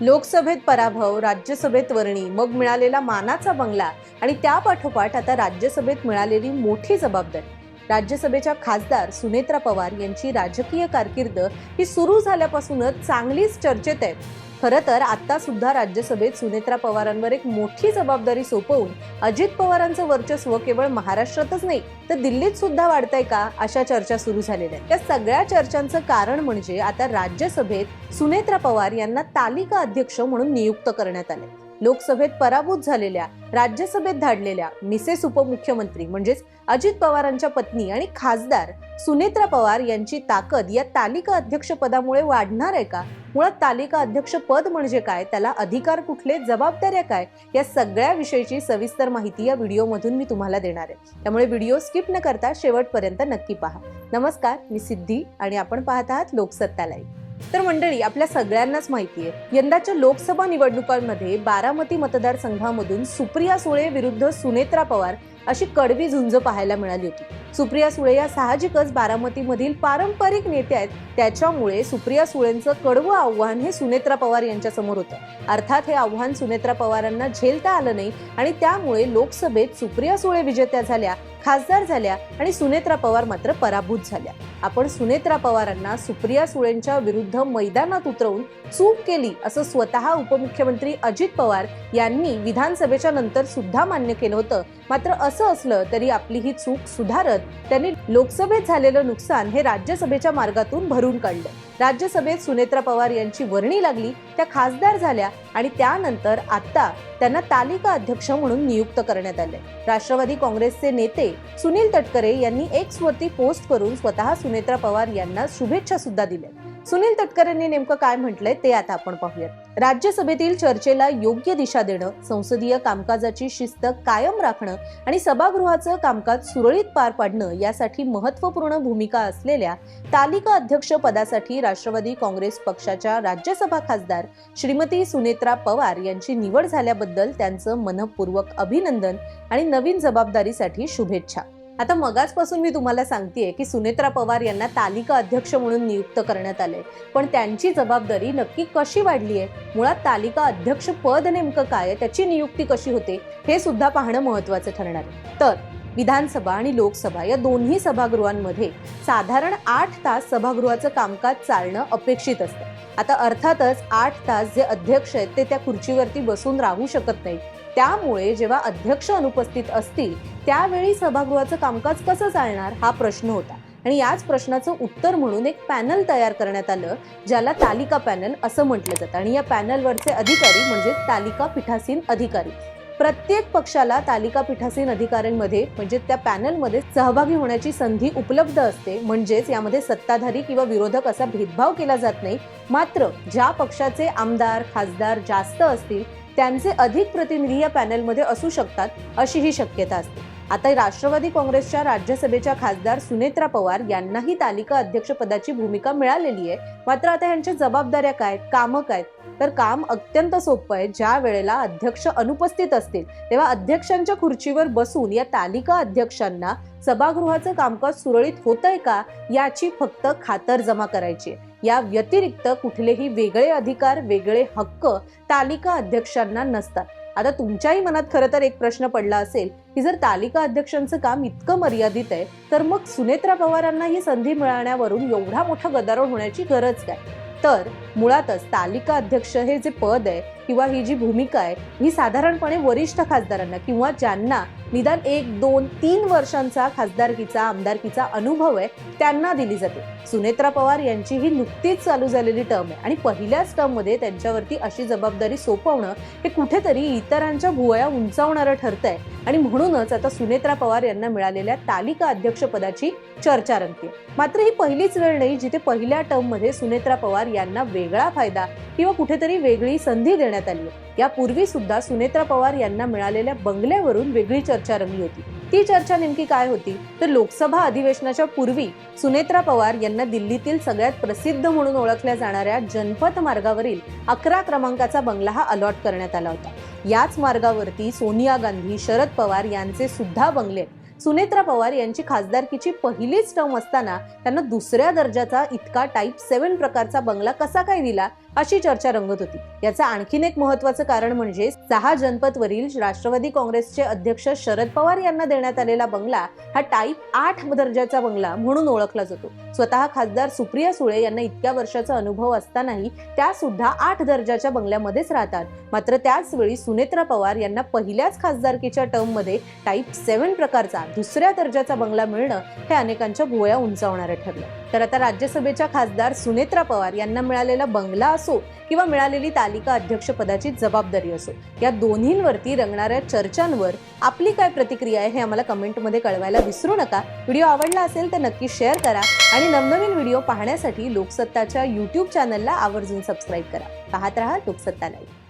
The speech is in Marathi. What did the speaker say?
लोकसभेत पराभव राज्यसभेत वर्णी मग मिळालेला मानाचा बंगला आणि त्या पाठोपाठ आता राज्यसभेत मिळालेली मोठी जबाबदारी. राज्यसभेच्या खासदार सुनेत्रा पवार यांची राजकीय कारकीर्द ही सुरू झाल्यापासूनच चांगलीच चर्चेत आहे खरं तर आता सुद्धा राज्यसभेत सुनेत्रा पवारांवर एक मोठी जबाबदारी सोपवून अजित पवारांचं वर्चस्व केवळ महाराष्ट्रातच नाही तर दिल्लीत सुद्धा वाढतंय का अशा चर्चा सुरू झालेल्या आहेत. त्या सगळ्या चर्चांचं कारण म्हणजे आता राज्यसभेत सुनेत्रा पवार यांना तालिका अध्यक्ष म्हणून नियुक्त करण्यात आले लोकसभेत पराभूत झालेल्या राज्यसभेत धाडलेल्या मिसेस उपमुख्यमंत्री म्हणजेच अजित पवारांच्या पत्नी आणि खासदार सुनेत्रा पवार यांची ताकद या तालिका अध्यक्षपदामुळे वाढणार आहे का? मुळात तालिका अध्यक्ष पद म्हणजे काय? त्याला अधिकार कुठले? जबाबदाऱ्या काय? या सगळ्या विषयीची सविस्तर माहिती या व्हिडिओमधून मी तुम्हाला देणार आहे. त्यामुळे व्हिडिओ स्किप न करता शेवटपर्यंत नक्की पहा. नमस्कार मी सिद्धी आणि आपण पाहत आहात लोकसत्ता लाईव्ह. तर मंडळी आपल्या सगळ्यांनाच माहिती आहे यंदाच्या लोकसभा निवडणुकांमध्ये बारामती मतदारसंघामधून सुप्रिया सुळे विरुद्ध सुनेत्रा पवार अशी कडवी झुंज पाहायला मिळाली होती. सुप्रिया सुळे या साहजिकच बारामतीमधील पारंपरिक नेत्या आहेत. त्याच्यामुळे सुप्रिया सुळेंचं कडवं आव्हान हे सुनेत्रा पवार यांच्या समोर होतं. अर्थात हे आव्हान सुनेत्रा पवारांना झेलता आलं नाही आणि त्यामुळे लोकसभेत सुप्रिया सुळे विजेत्या झाल्या खासदार झाल्या आणि सुनेत्रा पवार मात्र पराभूत झाल्या. आपण सुनेत्रा पवारांना सुप्रिया सुळेंच्या विरुद्ध मैदानात उतरवून चूक केली असं स्वतः उपमुख्यमंत्री अजित पवार यांनी विधानसभेच्या नंतर सुद्धा मान्य केलं होतं. मात्र असं असलं तरी आपली ही चूक सुधारत त्यांनी लोकसभेत झालेलं नुकसान हे राज्यसभेच्या मार्गातून भरून काढलं. राज्यसभेत सुनेत्रा पवार यांची वर्णी लागली त्या खासदार झाल्या आणि त्यानंतर आता त्यांना तालिका अध्यक्ष म्हणून नियुक्त करण्यात आले राष्ट्रवादी काँग्रेसचे नेते सुनील तटकरे यांनी एक्स वरती पोस्ट करून स्वतः सुनेत्रा पवार यांना शुभेच्छा सुद्धा दिल्या सुनील तटकरेंनी नेमकं काय म्हटलंय ते आता आपण पाहूयात. राज्यसभेतील चर्चेला योग्य दिशा देणं संसदीय कामकाजाची शिस्त कायम राखणं आणि सभागृहाचं कामकाज सुरळीत पार पाडणं यासाठी महत्त्वपूर्ण भूमिका असलेल्या तालिका अध्यक्ष पदासाठी राष्ट्रवादी काँग्रेस पक्षाच्या राज्यसभा खासदार श्रीमती सुनेत्रा पवार यांची निवड झाल्याबद्दल त्यांचं मनपूर्वक अभिनंदन आणि नवीन जबाबदारीसाठी शुभेच्छा. आता मगाचपासून मी तुम्हाला सांगतेय की सुनेत्रा पवार यांना तालिका अध्यक्ष म्हणून नियुक्त करण्यात आले पण त्यांची जबाबदारी नक्की कशी वाढली आहे मुळात तालिका अध्यक्ष पद नेमकं काय त्याची नियुक्ती कशी होते? हे सुद्धा पाहणं महत्वाचं ठरणार आहे. तर विधानसभा आणि लोकसभा या दोन्ही सभागृहांमध्ये साधारण आठ तास सभागृहाचं कामकाज चालणं अपेक्षित असतं. आता अर्थातच आठ तास जे अध्यक्ष आहेत ते त्या खुर्चीवरती बसून राहू शकत नाहीत. त्यामुळे जेव्हा अध्यक्ष अनुपस्थित असतील त्यावेळी सभागृहाचं कामकाज कसं चालणार हा प्रश्न होता. आणि याच प्रश्नाचं उत्तर म्हणून एक पॅनल तयार करण्यात आलं ज्याला तालिका पॅनल असं म्हटलं जातं. आणि या पॅनलवरचे अधिकारी म्हणजे तालिका पीठासीन अधिकारी. प्रत्येक पक्षाला तालिका पीठासीन अधिकाऱ्यांमध्ये म्हणजे त्या पॅनलमध्ये सहभागी होण्याची संधी उपलब्ध असते. म्हणजेच यामध्ये सत्ताधारी किंवा विरोधक असा भेदभाव केला जात नाही. मात्र ज्या पक्षाचे आमदार खासदार जास्त असतील त्यांचे अधिक प्रतिनिधी या पॅनलमध्ये असू शकतात अशी ही शक्यता असते. आता राष्ट्रवादी काँग्रेसच्या राज्यसभेच्या खासदार सुनेत्रा पवार यांनाही तालिका अध्यक्षपदाची भूमिका मिळालेली आहे. मात्र आता यांच्या जबाबदाऱ्या काय कामं काय? तर काम अत्यंत सोपं आहे. ज्या वेळेला अध्यक्ष अनुपस्थित असतील तेव्हा अध्यक्षांच्या खुर्चीवर बसून या तालिका अध्यक्षांना सभागृहाचं कामकाज सुरळीत होतंय का याची फक्त खातर जमा करायची आहे. या व्यतिरिक्त कुठलेही वेगळे अधिकार वेगळे हक्क तालिका अध्यक्षांना नसतात. आता तुमच्याही मनात खरं तर एक प्रश्न पडला असेल की जर तालिका अध्यक्षांचं काम इतकं मर्यादित आहे तर मग सुनेत्रा पवारांना ही संधी मिळाण्यावरून एवढा मोठा गदारोळ होण्याची गरज काय? तर मुळातच तालिका अध्यक्ष हे जे पद आहे किंवा ही जी भूमिका आहे ही साधारणपणे वरिष्ठ खासदारांना किंवा ज्यांना निदान एक दोन तीन वर्षांचा खासदारकीचा आमदारकीचा अनुभव आहे त्यांना दिली जाते. सुनेत्रा पवार यांची ही नुकतीच चालू झालेली टर्म आहे आणि पहिल्याच टर्ममध्ये त्यांच्यावरती अशी जबाबदारी सोपवणं हे कुठेतरी इतरांच्या भुवया उंचावणारं ठरतंय आणि म्हणूनच आता सुनेत्रा पवार यांना मिळालेल्या तालिका अध्यक्षपदाची चर्चा रंगते. मात्र ही पहिलीच वेळ नाही जिथे पहिल्या टर्ममध्ये सुनेत्रा पवार यांना वेगळा फायदा किंवा कुठेतरी वेगळी संधी देण्यात आली यापूर्वी सुद्धा सुनेत्रा पवार यांना मिळालेल्या बंगल्यावरून वेगळी चर्चा रंगली होती. ती चर्चा नेमकी काय होती? तर लोकसभा अधिवेशनाच्या पूर्वी सुनेत्रा पवार यांना दिल्लीतील सगळ्यात प्रसिद्ध म्हणून ओळखल्या जाणाऱ्या जनपथ मार्गावरील अकरा क्रमांकाचा बंगला हा अलॉट करण्यात आला होता. याच मार्गावरती सोनिया गांधी शरद पवार यांचे सुद्धा बंगले सुनेत्रा पवार यांची खासदारकीची पहिलीच टर्म असताना त्यांना दुसऱ्या दर्जाचा इतका टाईप सेव्हन प्रकारचा बंगला कसा काय दिला अशी चर्चा रंगत होती. याचं आणखीन एक महत्वाचं कारण म्हणजे सहा जनपदवरील राष्ट्रवादी काँग्रेसचे अध्यक्ष शरद पवार यांना देण्यात आलेला बंगला हा टाईप आठ दर्जाचा बंगला म्हणून ओळखला जातो. स्वतः खासदार सुप्रिया सुळे यांना इतक्या वर्षाचा अनुभव असतानाही त्या सुद्धा आठ दर्जाच्या बंगल्यामध्येच राहतात. मात्र त्याच वेळी सुनेत्रा पवार यांना पहिल्याच खासदारकीच्या टर्ममध्ये टाईप सेव्हन प्रकारचा दुसऱ्या दर्जाचा बंगला मिळणं हे अनेकांच्या भुवया उंचावणारं ठरलं. तर आता राज्यसभेच्या खासदार सुनेत्रा पवार यांना मिळालेला बंगला असो किंवा मिळालेली तालिका अध्यक्षपदाची जबाबदारी असो या दोन्हींवरती रंगणाऱ्या चर्चांवर आपली काय प्रतिक्रिया आहे हे आम्हाला कमेंटमध्ये कळवायला विसरू नका. व्हिडिओ आवडला असेल तर नक्की शेअर करा आणि नवनवीन व्हिडिओ पाहण्यासाठी लोकसत्ताच्या यूट्यूब चॅनलला आवर्जून सबस्क्राईब करा. पाहत रहा लोकसत्ता लाईव्ह